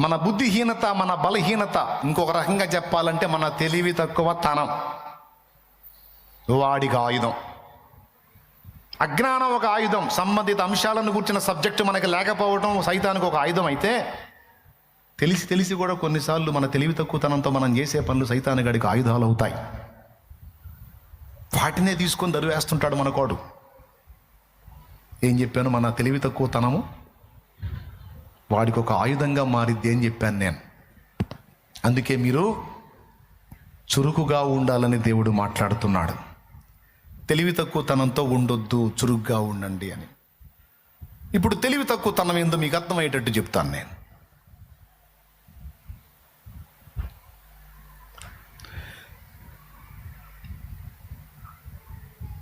మన బుద్ధిహీనత మన బలహీనత ఇంకొక రకంగా చెప్పాలంటే మన తెలివి తక్కువ తనం. వాడికి ఆయుధం. అజ్ఞానం ఒక ఆయుధం. సంబంధిత అంశాలను కూర్చిన సబ్జెక్టు మనకి లేకపోవడం సైతానికి ఒక ఆయుధం అయితే తెలిసి తెలిసి కూడా కొన్నిసార్లు మన తెలివి తక్కువతనంతో మనం చేసే పనులు సైతాని గడికి ఆయుధాలు అవుతాయి వాటినే తీసుకొని దరివేస్తుంటాడు మనకోడు. ఏం చెప్పాను? మన తెలివి తక్కువతనము వాడికి ఒక ఆయుధంగా మారిద్ది అని చెప్పాను నేను. అందుకే మీరు చురుకుగా ఉండాలని దేవుడు మాట్లాడుతున్నాడు. తెలివి తక్కువతనంతో ఉండొద్దు చురుగ్గా ఉండండి అని. ఇప్పుడు తెలివి తక్కువతనం ఏందో మీకు అర్థమయ్యేటట్టు చెప్తాను నేను.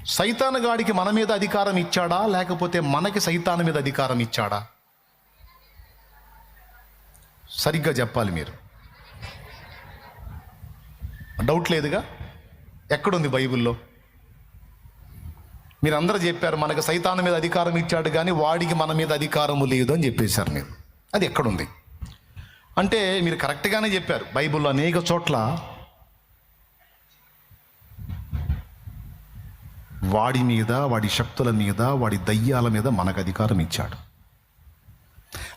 సైతాను గాడికి మన మీద అధికారం ఇచ్చాడా? లేకపోతే మనకి సైతాను మీద అధికారం ఇచ్చాడా? సరిగ్గా చెప్పాలి మీరు. డౌట్ లేదుగా? ఎక్కడుంది బైబిల్లో? మీరు అందరూ చెప్పారు మనకు సైతాన మీద అధికారం ఇచ్చాడు కానీ వాడికి మన మీద అధికారము లేదు అని చెప్పేశారు మీరు. అది ఎక్కడుంది? అంటే మీరు కరెక్ట్గానే చెప్పారు బైబిల్లో అనేక చోట్ల వాడి మీద వాడి శక్తుల మీద వాడి దయ్యాల మీద మనకు అధికారం ఇచ్చాడు.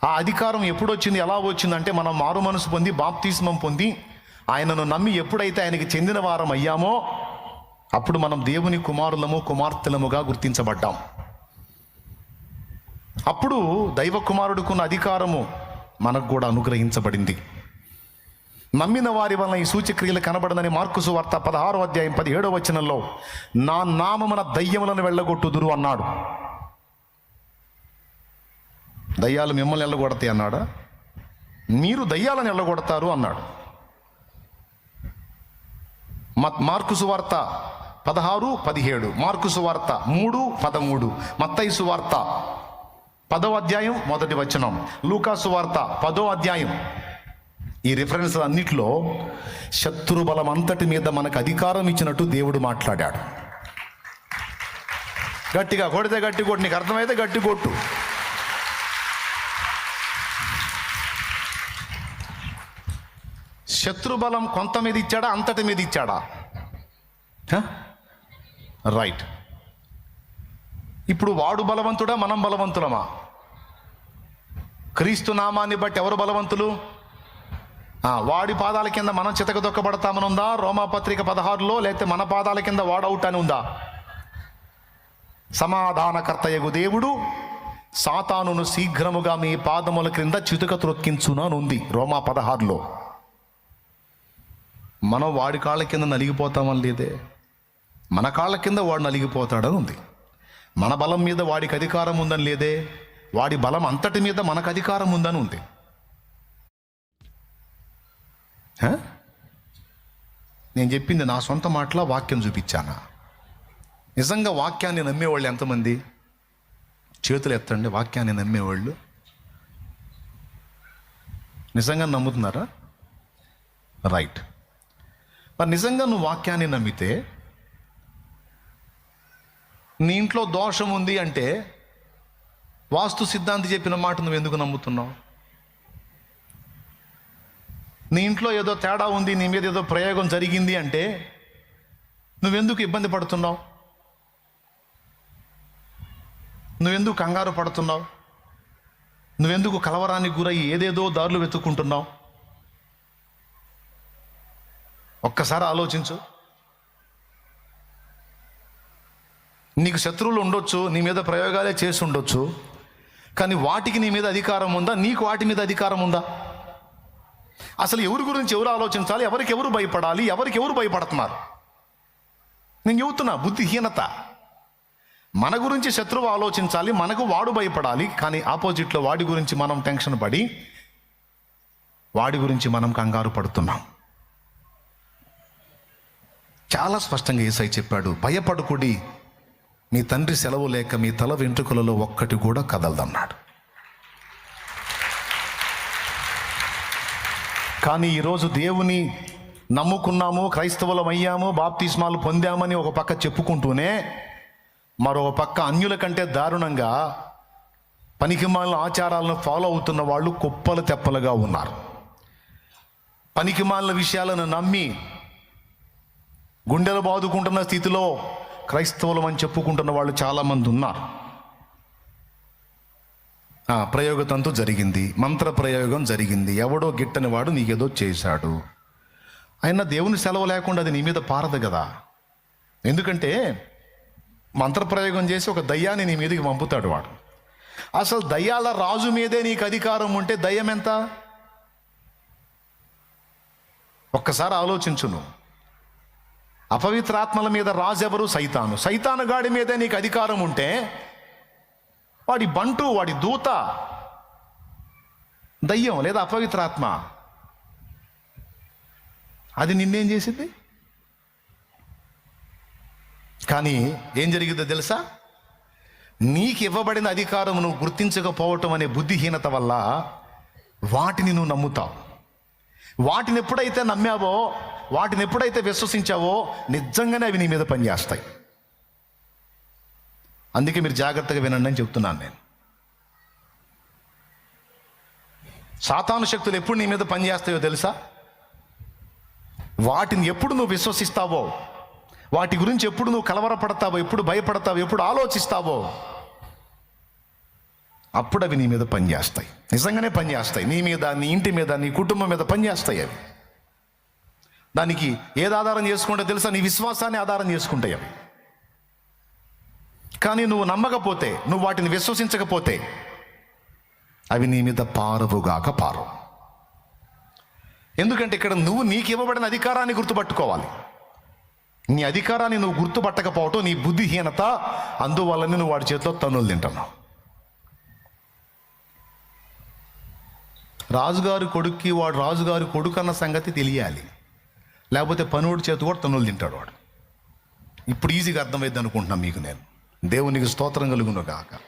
ఆ అధికారం ఎప్పుడు వచ్చింది ఎలా వచ్చిందంటే మనం మారు మనసు పొంది బాప్తిస్మం పొంది ఆయనను నమ్మి ఎప్పుడైతే ఆయనకి చెందిన వారం అయ్యామో అప్పుడు మనం దేవుని కుమారులము కుమార్తెలముగా గుర్తించబడ్డాం. అప్పుడు దైవ కుమారుడుకున్న అధికారము మనకు కూడా అనుగ్రహించబడింది. నమ్మిన వారి వలన ఈ సూచక్రియలు కనబడదని మార్కుసు వార్త పదహారో అధ్యాయం పదిహేడో వచనంలో నా నామమున దయ్యములను వెళ్ళగొట్టుదురు అన్నాడు. దయ్యాలు మిమ్మల్ని వెళ్ళగొడతాయి అన్నాడా? మీరు దయ్యాలను వెళ్ళగొడతారు అన్నాడు. మార్కుసు మార్కు సువార్త పదహారు పదిహేడు. మార్కు సువార్త మూడు పదమూడు. మత్తయి సువార్త పదో అధ్యాయం మొదటి వచనం. లూకా సువార్త పదో అధ్యాయం. ఈ రిఫరెన్స్ అన్నిటిలో శత్రు బలం అంతటి మీద మనకు అధికారం ఇచ్చినట్టు దేవుడు మాట్లాడాడు. గట్టిగా కొడితే గట్టి కొట్టు నీకు అర్థమైతే గట్టి కొట్టు. శత్రుబలం కొంత మీద ఇచ్చాడా అంతటి మీద ఇచ్చాడా రైట్ ఇప్పుడు వాడు బలవంతుడా మనం బలవంతులమా? క్రీస్తు నామాన్ని బట్టి ఎవరు బలవంతులు? వాడి పాదాల కింద మనం చితక దొక్కబడతామని ఉందా రోమాపత్రిక పదహారులో లేకపోతే మన పాదాల కింద వాడవుట్ అని ఉందా సమాధానకర్తయగు దేవుడు సాతానును శీఘ్రముగా మీ పాదముల క్రింద చితుక త్రొక్కించును ఉంది రోమా పదహారులో. మనం వాడి కాళ్ళ కింద నలిగిపోతామని లేదే. మన కాళ్ళ కింద వాడు నలిగిపోతాడని ఉంది. మన బలం మీద వాడికి అధికారం ఉందని లేదే. వాడి బలం అంతటి మీద మనకు అధికారం ఉందని ఉంది. నేను చెప్పింది నా సొంత మాటల వాక్యం చూపించానా? నిజంగా వాక్యాన్ని నమ్మేవాళ్ళు ఎంతమంది? చేతులు ఎత్తండి వాక్యాన్ని నమ్మేవాళ్ళు. నిజంగా నమ్ముతున్నారా? రైట్. మరి నిజంగా నువ్వు వాక్యాన్ని నమ్మితే నీ ఇంట్లో దోషం ఉంది అంటే వాస్తు సిద్ధాంతి చెప్పిన మాట నువ్వు ఎందుకు నమ్ముతున్నావు? నీ ఇంట్లో ఏదో తేడా ఉంది నీ మీద ఏదో ప్రయోగం జరిగింది అంటే నువ్వెందుకు ఇబ్బంది పడుతున్నావు? నువ్వెందుకు కంగారు పడుతున్నావు? నువ్వెందుకు కలవరానికి గురయ్యి ఏదేదో దారులు వెతుక్కుంటున్నావు? ఒక్కసారి ఆలోచించు. నీకు శత్రువులు ఉండొచ్చు నీ మీద ప్రయోగాలే చేసి ఉండొచ్చు కానీ వాటికి నీ మీద అధికారం ఉందా? నీకు వాటి మీద అధికారం ఉందా? అసలు ఎవరి గురించి ఎవరు ఆలోచించాలి? ఎవరికి ఎవరు భయపడాలి? ఎవరికి ఎవరు భయపడుతున్నారు? నేను చెబుతున్నా బుద్ధిహీనత. మన గురించి శత్రువు ఆలోచించాలి మనకు వాడు భయపడాలి కానీ ఆపోజిట్లో వాడి గురించి మనం టెన్షన్ పడి వాడి గురించి మనం కంగారు పడుతున్నాం. చాలా స్పష్టంగా ఏసై చెప్పాడు భయపడుకుడి. మీ తండ్రి సెలవు లేక మీ తల వెంట్రుకలలో ఒక్కటి కూడా కదలదన్నాడు. కానీ ఈరోజు దేవుని నమ్ముకున్నాము క్రైస్తవులం అయ్యాము బాప్తిస్మాలు పొందామని ఒక పక్క చెప్పుకుంటూనే మరో పక్క అన్యుల కంటే దారుణంగా పనికిమాలిన ఆచారాలను ఫాలో అవుతున్న వాళ్ళు కుప్పలు తెప్పలుగా ఉన్నారు. పనికిమాలిన విషయాలను నమ్మి గుండెలు బాదుకుంటున్న స్థితిలో క్రైస్తవులం అని చెప్పుకుంటున్న వాళ్ళు చాలామంది ఉన్నారు ప్రయోగతంతో జరిగింది మంత్ర ప్రయోగం జరిగింది ఎవడో గిట్టని వాడు నీకేదో చేశాడు. అయినా దేవుని సెలవు లేకుండా అది నీ మీద పారదు కదా. ఎందుకంటే మంత్రప్రయోగం చేసి ఒక దయ్యాన్ని నీ మీదకి పంపుతాడు వాడు. అసలు దయ్యాల రాజు మీదే నీకు అధికారం ఉంటే దయ్యం ఎంత ఒక్కసారి ఆలోచించును. అపవిత్రాత్మల మీద రాజు ఎవరు సైతాను? సైతాను గాడి మీదే నీకు అధికారం ఉంటే వాడి బంటు వాడి దూత దయ్యం లేదా అపవిత్రాత్మ? అది నిన్నేం చేసింది? కానీ ఏం జరిగిందో తెలుసా? నీకు ఇవ్వబడిన అధికారం నువ్వు గుర్తించకపోవటం అనే బుద్ధిహీనత వల్ల వాటిని నువ్వు నమ్ముతావు. వాటిని ఎప్పుడైతే నమ్మావో వాటిని ఎప్పుడైతే విశ్వసించావో నిజంగానే అవి నీ మీద పనిచేస్తాయి. అందుకే మీరు జాగ్రత్తగా వినండి అని చెప్తున్నాను నేను. సాతాను శక్తులు ఎప్పుడు నీ మీద పనిచేస్తాయో తెలుసా? వాటిని ఎప్పుడు నువ్వు విశ్వసిస్తావో వాటి గురించి ఎప్పుడు నువ్వు కలవరపడతావో ఎప్పుడు భయపడతావో ఎప్పుడు ఆలోచిస్తావో అప్పుడు అవి నీ మీద పనిచేస్తాయి. నిజంగానే పనిచేస్తాయి. నీ మీద నీ ఇంటి మీద నీ కుటుంబం మీద పనిచేస్తాయి అవి. దానికి ఏది ఆధారం చేసుకుంటే తెలుసా? నీ విశ్వాసాన్ని ఆధారం చేసుకుంటాయి అవి. కానీ నువ్వు నమ్మకపోతే నువ్వు వాటిని విశ్వసించకపోతే అవి నీ మీద పారవుగాక పారు ఎందుకంటే ఇక్కడ నువ్వు నీకు ఇవ్వబడిన అధికారాన్ని గుర్తుపట్టుకోవాలి. నీ అధికారాన్ని నువ్వు గుర్తుపట్టకపోవటం నీ బుద్ధిహీనత అందువల్లనే నువ్వు వాడి చేతిలో తన్నులు తింటున్నావు. రాజుగారి కొడుక్కి వాడు రాజుగారి కొడుకు అన్న సంగతి తెలియాలి. లేకపోతే పనుడు చేతి కూడా తన్నులు తింటాడు వాడు. ఇప్పుడు ఈజీగా అర్థమైంది అనుకుంటున్నాను మీకు నేను. దేవునికి స్తోత్రం కలుగును కాక